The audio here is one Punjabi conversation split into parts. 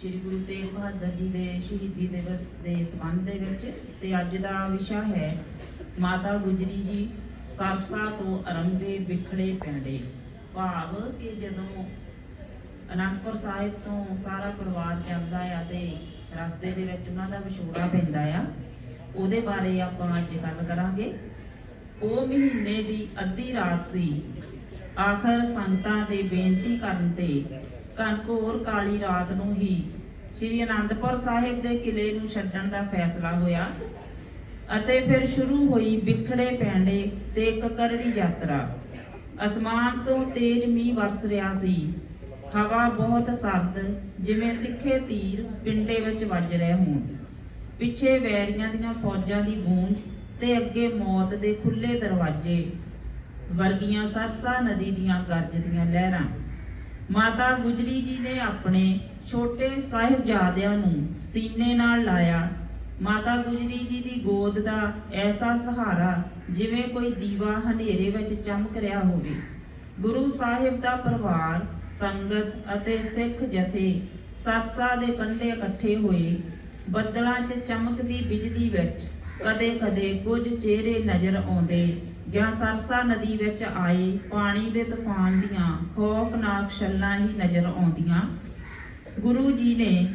ਸ੍ਰੀ ਗੁਰੂ ਤੇਗ ਬਹਾਦਰ ਜੀ ਦੇ ਸ਼ਹੀਦੀ ਦਿਵਸ ਦੇ ਸੰਬੰਧ ਦੇ ਵਿੱਚ ਤੇ ਅੱਜ ਦਾ ਵਿਸ਼ਾ ਹੈ ਮਾਤਾ ਗੁਜਰੀ ਜੀ, ਸਰਸਾ ਤੋਂ ਅਰੰਭੇ ਵਿਖੜੇ ਪਿੰਡੇ। ਭਾਵ ਕਿ ਜਦੋਂ ਅਨੰਦਪੁਰ ਸਾਹਿਬ ਤੋਂ ਸਾਰਾ ਪਰਿਵਾਰ ਜਾਂਦਾ ਆ ਤੇ ਰਸਤੇ ਦੇ ਵਿੱਚ ਉਹਨਾਂ ਦਾ ਵਿਛੋੜਾ ਪੈਂਦਾ ਆ, ਉਹਦੇ ਬਾਰੇ ਆਪਾਂ ਅੱਜ ਗੱਲ ਕਰਾਂਗੇ। ਉਹ ਮਹੀਨੇ ਦੀ ਅੱਧੀ ਰਾਤ ਸੀ। ਆਖਰ ਸੰਗਤਾਂ ਦੇ ਬੇਨਤੀ ਕਰਨ ਤੇ ਕਨਕੋਰ ਕਾਲੀ ਰਾਤ ਨੂੰ ਹੀ ਸ੍ਰੀ ਅਨੰਦਪੁਰ ਸਾਹਿਬ ਦੇ ਕਿਲੇ ਨੂੰ ਛੱਡਣ ਦਾ ਫੈਸਲਾ ਹੋਇਆ ਅਤੇ ਫਿਰ ਸ਼ੁਰੂ ਹੋਈ ਵਿਖੜੇ ਪੈਂਡੇ ਤੇ ਇੱਕ ਯਾਤਰਾ। ਅਸਮਾਨ ਤੋਂ ਤੇਜ਼ ਮੀਂਹ ਵਰਸ ਰਿਹਾ ਸੀ। ਹਵਾ ਬਹੁਤ ਸਰਦ, ਜਿਵੇਂ ਤਿੱਖੇ ਤੀਰ ਪਿੰਡੇ ਵਿੱਚ ਵੱਜ ਰਹੇ ਹੋਣ। ਪਿੱਛੇ ਵੈਰੀਆਂ ਦੀਆਂ ਫੌਜਾਂ ਦੀ ਗੂੰਜ ਤੇ ਅੱਗੇ ਮੌਤ ਦੇ ਖੁੱਲੇ ਦਰਵਾਜ਼ੇ ਵਰਗੀਆਂ ਸਰਸਾ ਨਦੀ ਦੀਆਂ ਗਰਜਦੀਆਂ ਲਹਿਰਾਂ। ਮਾਤਾ ਗੁਜਰੀ ਜੀ ਨੇ ਆਪਣੇ ਛੋਟੇ ਸਾਹਿਬਜ਼ਾਦਿਆਂ ਨੂੰ ਸੀਨੇ ਨਾਲ ਲਾਇਆ। ਮਾਤਾ ਗੁਜਰੀ ਜੀ ਦੀ ਗੋਦ ਦਾ ਐਸਾ ਸਹਾਰਾ ਜਿਵੇਂ ਕੋਈ ਦੀਵਾ ਹਨੇਰੇ ਵਿੱਚ ਚਮਕ ਰਿਹਾ ਹੋਵੇ। ਗੁਰੂ ਸਾਹਿਬ ਦਾ ਪਰਿਵਾਰ, ਸੰਗਤ ਅਤੇ ਸਿੱਖ ਜਥੇ ਸਰਸਾ ਦੇ ਕੰਢੇ ਇਕੱਠੇ ਹੋਏ, ਬੱਦਲਾਂ 'ਚ ਚਮਕਦੀ ਬਿਜਲੀ ਵਿੱਚ ਕਦੇ-ਕਦੇ ਕੁਝ ਚਿਹਰੇ ਨਜ਼ਰ ਆਉਂਦੇ ਜਾਂ ਸਰਸਾ ਨਦੀ ਵਿੱਚ ਆਏ ਪਾਣੀ ਦੇ ਤੂਫਾਨ ਦੀਆਂ ਖੌਫਨਾਕ ਛੱਲਾਂ ਹੀ ਨਜ਼ਰ ਆਉਂਦੀਆਂ। ਗੁਰੂ ਜੀ ਨੇ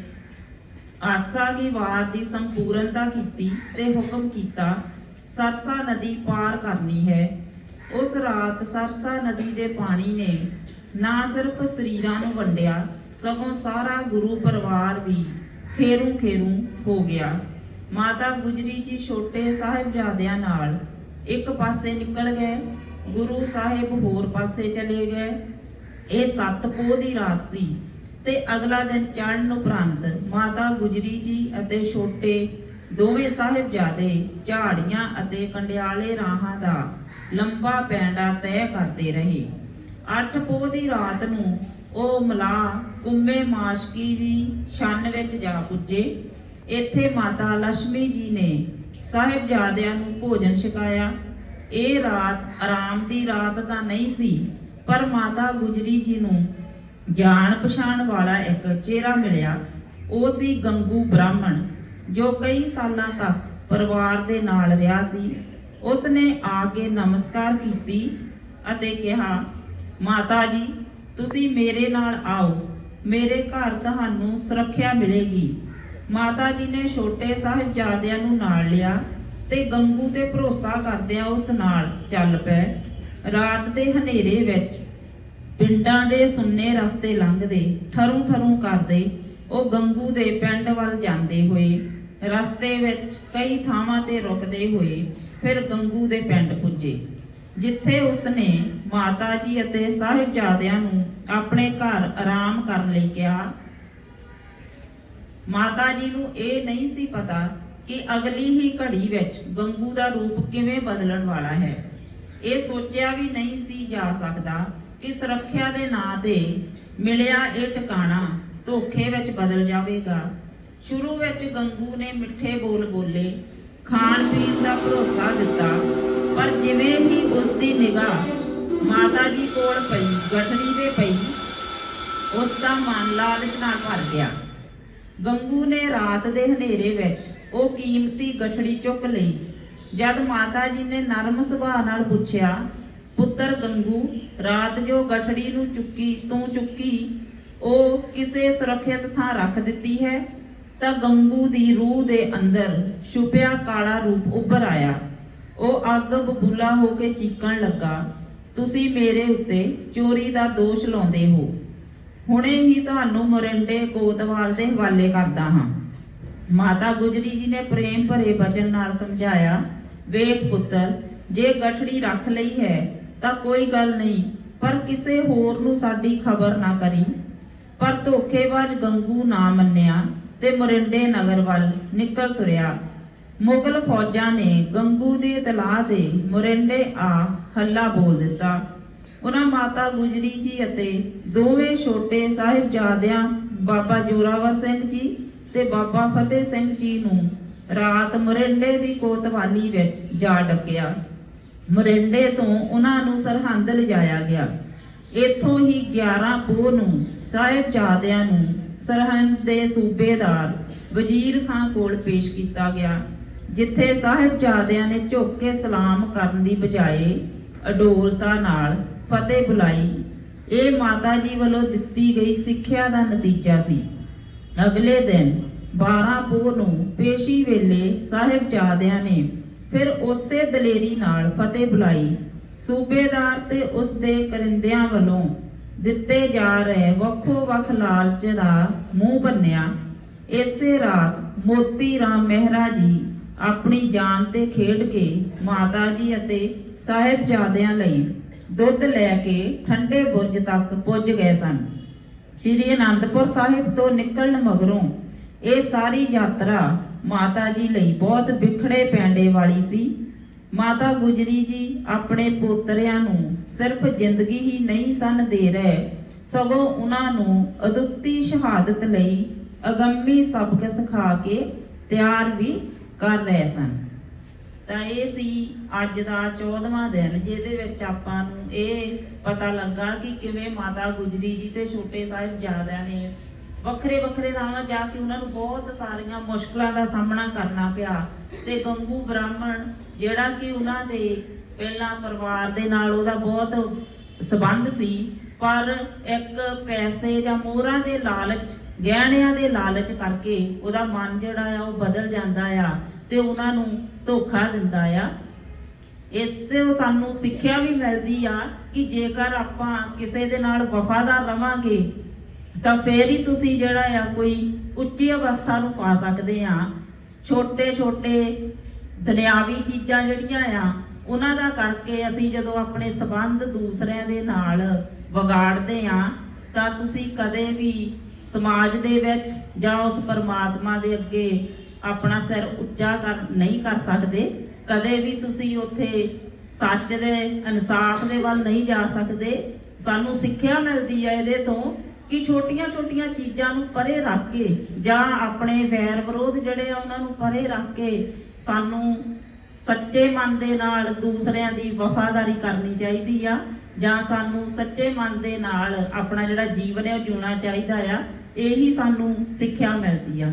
ਆਸਾ ਦੀ ਵਾਰ ਦੀ ਸੰਪੂਰਨਤਾ ਕੀਤੀ ਤੇ ਹੁਕਮ ਕੀਤਾ, ਸਰਸਾ ਨਦੀ ਪਾਰ ਕਰਨੀ ਹੈ। ਉਸ ਰਾਤ ਸਰਸਾ ਨਦੀ ਦੇ ਪਾਣੀ ਨੇ ਨਾ ਸਿਰਫ ਸਰੀਰਾਂ ਨੂੰ ਵੰਡਿਆ, ਸਗੋਂ ਸਾਰਾ ਗੁਰੂ ਪਰਿਵਾਰ ਵੀ ਖੇਰੂ ਖੇਰੂ ਹੋ ਗਿਆ। ਮਾਤਾ ਗੁਜਰੀ ਜੀ ਛੋਟੇ ਸਾਹਿਬਜ਼ਾਦਿਆਂ ਨਾਲ ਇੱਕ ਪਾਸੇ ਨਿਕਲ ਗਏ, ਗੁਰੂ ਸਾਹਿਬ ਹੋਰ ਪਾਸੇ ਚਲੇ ਗਏ। ਇਹ ਸੱਤ ਪੋਹ ਦੀ ਰਾਤ ਸੀ ਤੇ ਅਗਲਾ ਦਿਨ ਚੜ੍ਹਨ ਉਪਰੰਤ ਮਾਤਾ ਗੁਜਰੀ ਜੀ ਅਤੇ ਛੋਟੇ ਦੋਵੇਂ ਸਾਹਿਬਜ਼ਾਦੇ ਝਾੜੀਆਂ ਅਤੇ ਕੰਡਿਆਲੇ ਰਾਹਾਂ ਦਾ ਲੰਬਾ ਪੈਂਡਾ ਤੈਅ ਕਰਦੇ ਰਹੇ। ਅੱਠ ਪੋਹ ਦੀ ਰਾਤ ਨੂੰ ਉਹ ਮਲਾ ਕੁੰਮੇ ਮਾਸ਼ਕੀ ਦੀ ਛੰਨ ਵਿੱਚ ਜਾ ਪੁੱਜੇ। ਇੱਥੇ ਮਾਤਾ ਲక్ష్ਮੀ ਜੀ ਨੇ ਸਾਹਿਬਜ਼ਾਦਿਆਂ ਨੂੰ ਭੋਜਨ ਛਕਾਇਆ। ਇਹ ਰਾਤ ਆਰਾਮ ਦੀ ਰਾਤ ਤਾਂ ਨਹੀਂ ਸੀ, ਪਰ ਮਾਤਾ ਗੁਜਰੀ ਜੀ ਨੂੰ ਜਾਣ ਪਛਾਣ ਵਾਲਾ ਇੱਕ ਚਿਹਰਾ ਮਿਲਿਆ। ਉਹ ਸੀ ਗੰਗੂ ਬ੍ਰਾਹਮਣ, ਜੋ ਕਈ ਸਾਲਾਂ ਤੱਕ ਪਰਿਵਾਰ ਦੇ ਨਾਲ ਰਿਹਾ ਸੀ। ਉਸ ਨੇ ਆ ਕੇ ਨਮਸਕਾਰ ਕੀਤੀ ਅਤੇ ਕਿਹਾ, ਮਾਤਾ ਜੀ, ਤੁਸੀਂ ਮੇਰੇ ਨਾਲ ਆਓ, ਮੇਰੇ ਘਰ ਤੁਹਾਨੂੰ ਸੁਰੱਖਿਆ ਮਿਲੇਗੀ। ਮਾਤਾ ਜੀ ਨੇ ਛੋਟੇ ਸਾਹਿਬਜ਼ਾਦਿਆਂ ਨੂੰ ਨਾਲ ਲਿਆ। ਤੇ ਗੰਗੂ ਤੇ ਭਰੋਸਾ ਕਰਦਿਆਂ ਉਸ ਨਾਲ ਚੱਲ ਪਏ ਰਾਤ ਦੇ ਹਨੇਰੇ ਵਿੱਚ ਪਿੰਡਾਂ ਦੇ ਸੁੰਨੇ ਰਸਤੇ ਲੰਘਦੇ, ਠਰੂ ਠਰੂ ਕਰਦੇ ਉਹ ਗੰਗੂ ਦੇ ਪਿੰਡ ਵੱਲ ਜਾਂਦੇ ਹੋਏ। ਰਸਤੇ ਵਿੱਚ ਕਈ ਥਾਵਾਂ ਤੇ ਰੁਕਦੇ ਹੋਏ ਫਿਰ ਗੰਗੂ ਦੇ ਪਿੰਡ ਪੁੱਜੇ, ਜਿੱਥੇ ਉਸਨੇ ਮਾਤਾ ਜੀ ਅਤੇ ਸਾਹਿਬਜ਼ਾਦਿਆਂ ਨੂੰ ਆਪਣੇ ਘਰ ਆਰਾਮ ਕਰਨ ਲਈ ਕਿਹਾ। ਮਾਤਾ ਜੀ ਨੂੰ ਇਹ ਨਹੀਂ ਸੀ ਪਤਾ ਕਿ ਅਗਲੀ ਹੀ ਘੜੀ ਵਿੱਚ ਗੰਗੂ ਦਾ ਰੂਪ ਕਿਵੇਂ ਬਦਲਣ ਵਾਲਾ ਹੈ। ਇਹ ਸੋਚਿਆ ਵੀ ਨਹੀਂ ਸੀ ਜਾ ਸਕਦਾ ਕਿ ਸੁਰੱਖਿਆ ਦੇ ਨਾਂ ਤੇ ਮਿਲਿਆ ਇਹ ਟਿਕਾਣਾ ਧੋਖੇ ਵਿੱਚ ਬਦਲ ਜਾਵੇਗਾ। ਸ਼ੁਰੂ ਵਿੱਚ ਗੰਗੂ ਨੇ ਮਿੱਠੇ ਬੋਲ ਬੋਲੇ, ਖਾਣ ਪੀਣ ਦਾ ਭਰੋਸਾ ਦਿੱਤਾ, ਪਰ ਜਿਵੇਂ ਹੀ ਉਸ ਦੀ ਨਿਗਾਹ ਮਾਤਾ ਜੀ ਕੋਲ ਪਈ ਗਠੜੀ ਦੇ ਪਈ ਉਸ ਦਾ ਮਨ ਲਾਲਚ ਨਾਲ ਭਰ ਗਿਆ। ਗੰਗੂ ਨੇ ਰਾਤ ਦੇ ਹਨੇਰੇ ਵਿੱਚ ਉਹ ਕੀਮਤੀ ਗਠੜੀ ਚੁੱਕ ਲਈ। ਜਦ ਮਾਤਾ ਜੀ ਨੇ ਨਰਮ ਸੁਭਾਅ ਨਾਲ ਪੁੱਛਿਆ, ਪੁੱਤਰ ਗੰਗੂ, ਰਾਤ ਜੋ ਗਠੜੀ ਨੂੰ ਚੁੱਕੀ, ਤੂੰ ਚੁੱਕੀ, ਉਹ ਕਿਸੇ ਸੁਰੱਖਿਅਤ ਥਾਂ ਰੱਖ ਦਿੱਤੀ ਹੈ? ਤਾਂ ਗੰਗੂ ਦੀ ਰੂਹ ਦੇ ਅੰਦਰ ਛੁਪਿਆ ਕਾਲਾ ਰੂਪ ਉੱਭਰ ਆਇਆ। ਉਹ ਅੱਗ ਬਬੂਲਾ ਹੋ ਕੇ ਚੀਕਣ ਲੱਗਾ, ਤੁਸੀਂ ਮੇਰੇ ਉੱਤੇ ਚੋਰੀ ਦਾ ਦੋਸ਼ ਲਾਉਂਦੇ ਹੋ। ਹੁਣੇ ਹੀ ਤੁਹਾਨੂੰ ਮੋਰਿੰਡੇ ਕੋਤਵਾਲ ਦੇ ਹਵਾਲੇ ਕਰਦਾ ਹਾਂ। ਮਾਤਾ ਗੁਜਰੀ ਜੀ ਨੇ ਪ੍ਰੇਮ ਭਰੇ ਬਚਨ ਨਾਲ ਸਮਝਾਇਆ, ਵੇਖ ਪੁੱਤਰ, ਜੇ ਗਠੜੀ ਰੱਖ ਲਈ ਹੈ, ਤਾਂ ਕੋਈ ਗੱਲ ਨਹੀਂ, ਪਰ ਕਿਸੇ ਹੋਰ ਨੂੰ ਸਾਡੀ ਖਬਰ ਨਾ ਕਰੀ। ਪਰ ਧੋਖੇਬਾਜ਼ ਗੰਗੂ ਨਾ ਮੰਨਿਆ ਤੇ ਮੋਰਿੰਡੇ ਨਗਰ ਵੱਲ ਨਿਕਲ ਤੁਰਿਆ। ਮੁਗਲ ਫੌਜਾਂ ਨੇ ਗੰਗੂ ਦੀ ਇਤਲਾਹ ਤੇ ਮੋਰਿੰਡੇ ਆ ਹੱਲਾ ਬੋਲ ਦਿੱਤਾ। ਉਹਨਾਂ ਮਾਤਾ ਗੁਜਰੀ ਜੀ ਅਤੇ ਦੋਵੇਂ ਛੋਟੇ ਸਾਹਿਬਜ਼ਾਦਿਆਂ, ਬਾਬਾ ਜੋਰਾਵਰ ਸਿੰਘ ਜੀ ਤੇ ਬਾਬਾ ਫਤਿਹ ਸਿੰਘ ਜੀ ਨੂੰ ਰਾਤ ਮਰਿੰਡੇ ਦੀ ਕੋਤਵਾਲੀ ਵਿੱਚ ਜਾ ਡੱਕਿਆ। ਮਰਿੰਡੇ ਤੋਂ ਉਹਨਾਂ ਨੂੰ ਸਰਹੰਦ ਲਿਜਾਇਆ ਗਿਆ। ਇੱਥੋਂ ਹੀ 11 ਪੋਹ ਨੂੰ ਸਾਹਿਬਜ਼ਾਦਿਆਂ ਨੂੰ ਸਰਹੰਦ ਦੇ ਸੂਬੇਦਾਰ ਵਜ਼ੀਰ ਖਾਂ ਕੋਲ ਪੇਸ਼ ਕੀਤਾ ਗਿਆ, ਜਿੱਥੇ ਸਾਹਿਬਜ਼ਾਦਿਆਂ ਨੇ ਝੁੱਕ ਕੇ ਸਲਾਮ ਕਰਨ ਦੀ ਬਜਾਏ ਅਡੋਲਤਾ ਨਾਲ ਫਤਿਹ ਬੁਲਾਈ। ਇਹ ਮਾਤਾ ਜੀ ਵੱਲੋਂ ਦਿੱਤੀ ਗਈ ਸਿੱਖਿਆ ਦਾ ਨਤੀਜਾ ਸੀ। ਅਗਲੇ ਦਿਨ 12 ਪੋਹ ਨੂੰ ਪੇਸ਼ੀ ਵੇਲੇ ਸਾਹਿਬਜ਼ਾਦਿਆਂ ਨੇ ਫਿਰ ਉਸੇ ਦਲੇਰੀ ਨਾਲ ਫਤਿਹ ਬੁਲਾਈ। ਸੂਬੇਦਾਰ ਤੇ ਉਸ ਦੇ ਕਰਿੰਦਿਆਂ ਵੱਲੋਂ ਦਿੱਤੇ ਜਾ ਰਹੇ ਵੱਖੋ ਵੱਖ ਲਾਲਚ ਦਾ ਮੂੰਹ ਬੰਨਿਆ। ਇਸੇ ਰਾਤ ਮੋਤੀ ਰਾਮ ਮਹਿਰਾ ਜੀ ਆਪਣੀ ਜਾਨ ਤੇ ਖੇਡ ਕੇ ਮਾਤਾ ਜੀ ਅਤੇ ਸਾਹਿਬਜ਼ਾਦਿਆਂ ਲਈ ਦੁੱਧ ਲੈ ਕੇ ਠੰਡੇ ਬੁਰਜ ਤੱਕ ਪੁੱਜ ਗਏ ਸਨ। ਸ਼੍ਰੀ ਅਨੰਦਪੁਰ ਸਾਹਿਬ ਤੋਂ ਨਿਕਲਣ ਮਗਰੋਂ ਇਹ ਸਾਰੀ ਯਾਤਰਾ ਮਾਤਾ ਜੀ ਲਈ ਬਹੁਤ ਵਿਖੜੇ ਪੈਂਡੇ ਵਾਲੀ ਸੀ। ਮਾਤਾ ਗੁਜਰੀ ਜੀ ਆਪਣੇ ਪੋਤਰਿਆਂ ਨੂੰ ਸਿਰਫ ਜ਼ਿੰਦਗੀ ਹੀ ਨਹੀਂ ਸਨ ਦੇ ਰਹੇ, ਸਗੋਂ ਉਹਨਾਂ ਨੂੰ ਅਦੁੱਤੀ ਸ਼ਹਾਦਤ ਲਈ ਅਗੰਮੀ ਸਬਕ ਸਿਖਾ ਕੇ ਤਿਆਰ ਵੀ ਕਰ ਰਹੇ ਸਨ। ਤਾਂ ਇਹ ਸੀ ਅੱਜ ਦਾ 14ਵਾਂ ਦਿਨ, ਜਿਹਦੇ ਵਿੱਚ ਆਪਾਂ ਨੂੰ ਇਹ ਪਤਾ ਲੱਗਾ ਕਿ ਕਿਵੇਂ ਮਾਤਾ ਗੁਜਰੀ ਜੀ ਤੇ ਛੋਟੇ ਸਾਹਿਬਜ਼ਾਦਿਆਂ ਨੇ। ਵੱਖਰੇ ਵੱਖਰੇ ਥਾਵਾਂ ਜਾ ਕੇ ਉਹਨਾਂ ਨੂੰ ਬਹੁਤ ਸਾਰੀਆਂ ਮੁਸ਼ਕਲਾਂ ਦਾ ਸਾਹਮਣਾ ਕਰਨਾ ਪਿਆ। ਤੇ ਗੰਗੂ ਬ੍ਰਾਹਮਣ, ਜਿਹੜਾ ਕਿ ਉਹਨਾਂ ਦੇ ਪਹਿਲਾਂ ਪਰਿਵਾਰ ਦੇ ਨਾਲ ਉਹਦਾ ਬਹੁਤ ਸਬੰਧ ਸੀ, ਪਰ ਇੱਕ ਪੈਸੇ ਜਾਂ ਮੋਹਰਾਂ ਦੇ ਲਾਲਚ, ਗਹਿਣਿਆਂ ਦੇ ਲਾਲਚ ਕਰਕੇ ਉਹਦਾ ਮਨ ਜਿਹੜਾ ਆ ਉਹ ਬਦਲ ਜਾਂਦਾ ਆ। ਤੇ ਉਹਨਾਂ ਨੂੰ ਧੋਖਾ ਦਿੰਦਾ ਆ। ਇਸ ਤੋਂ ਸਾਨੂੰ ਸਿੱਖਿਆ ਵੀ ਮਿਲਦੀ ਆ ਕਿ ਜੇਕਰ ਆਪਾਂ ਕਿਸੇ ਦੇ ਨਾਲ ਵਫਾਦਾਰ ਰਵਾਂਗੇ, ਤਾਂ ਫੇਰ ਹੀ ਤੁਸੀਂ ਜਿਹੜਾ ਆ ਕੋਈ ਉੱਚੀ ਅਵਸਥਾ ਨੂੰ ਪਾ ਸਕਦੇ ਆ। ਛੋਟੇ ਛੋਟੇ ਦੁਨਿਆਵੀ ਚੀਜ਼ਾਂ ਜਿਹੜੀਆਂ ਆ, ਉਹਨਾਂ ਦਾ ਕਰਕੇ ਅਸੀਂ ਜਦੋਂ ਆਪਣੇ ਸਬੰਧ ਦੂਸਰਿਆਂ ਦੇ ਨਾਲ ਵਿਗਾੜਦੇ ਆ, ਤਾਂ ਤੁਸੀਂ ਕਦੇ ਵੀ ਸਮਾਜ ਦੇ ਵਿੱਚ ਜਾਂ ਉਸ ਪਰਮਾਤਮਾ ਦੇ ਅੱਗੇ ਆਪਣਾ ਸਿਰ ਉੱਚਾ ਕਰ ਨਹੀਂ ਕਰ ਸਕਦੇ। ਕਦੇ ਵੀ ਤੁਸੀਂ ਉੱਥੇ ਸੱਚ ਦੇ, ਇਨਸਾਫ ਦੇ ਵੱਲ ਨਹੀਂ ਜਾ ਸਕਦੇ। ਸਾਨੂੰ ਸਿੱਖਿਆ ਮਿਲਦੀ ਹੈ ਇਹਦੇ ਤੋਂ ਕਿ ਛੋਟੀਆਂ-ਛੋਟੀਆਂ ਚੀਜ਼ਾਂ ਨੂੰ ਪਰੇ ਰੱਖ ਕੇ ਜਾਂ ਆਪਣੇ ਵੈਰ ਵਿਰੋਧ ਜਿਹੜੇ ਆ ਉਹਨਾਂ ਨੂੰ ਪਰੇ ਰੱਖ ਕੇ ਸਾਨੂੰ ਸੱਚੇ ਮਨ ਦੇ ਨਾਲ ਦੂਸਰਿਆਂ ਦੀ ਵਫਾਦਾਰੀ ਕਰਨੀ ਚਾਹੀਦੀ ਆ ਜਾਂ ਸਾਨੂੰ ਸੱਚੇ ਮਨ ਦੇ ਨਾਲ ਆਪਣਾ ਜਿਹੜਾ ਜੀਵਨ ਹੈ ਉਹ ਜਿਉਣਾ ਚਾਹੀਦਾ ਆ, ਇਹੀ ਸਾਨੂੰ ਸਿੱਖਿਆ ਮਿਲਦੀ ਆ।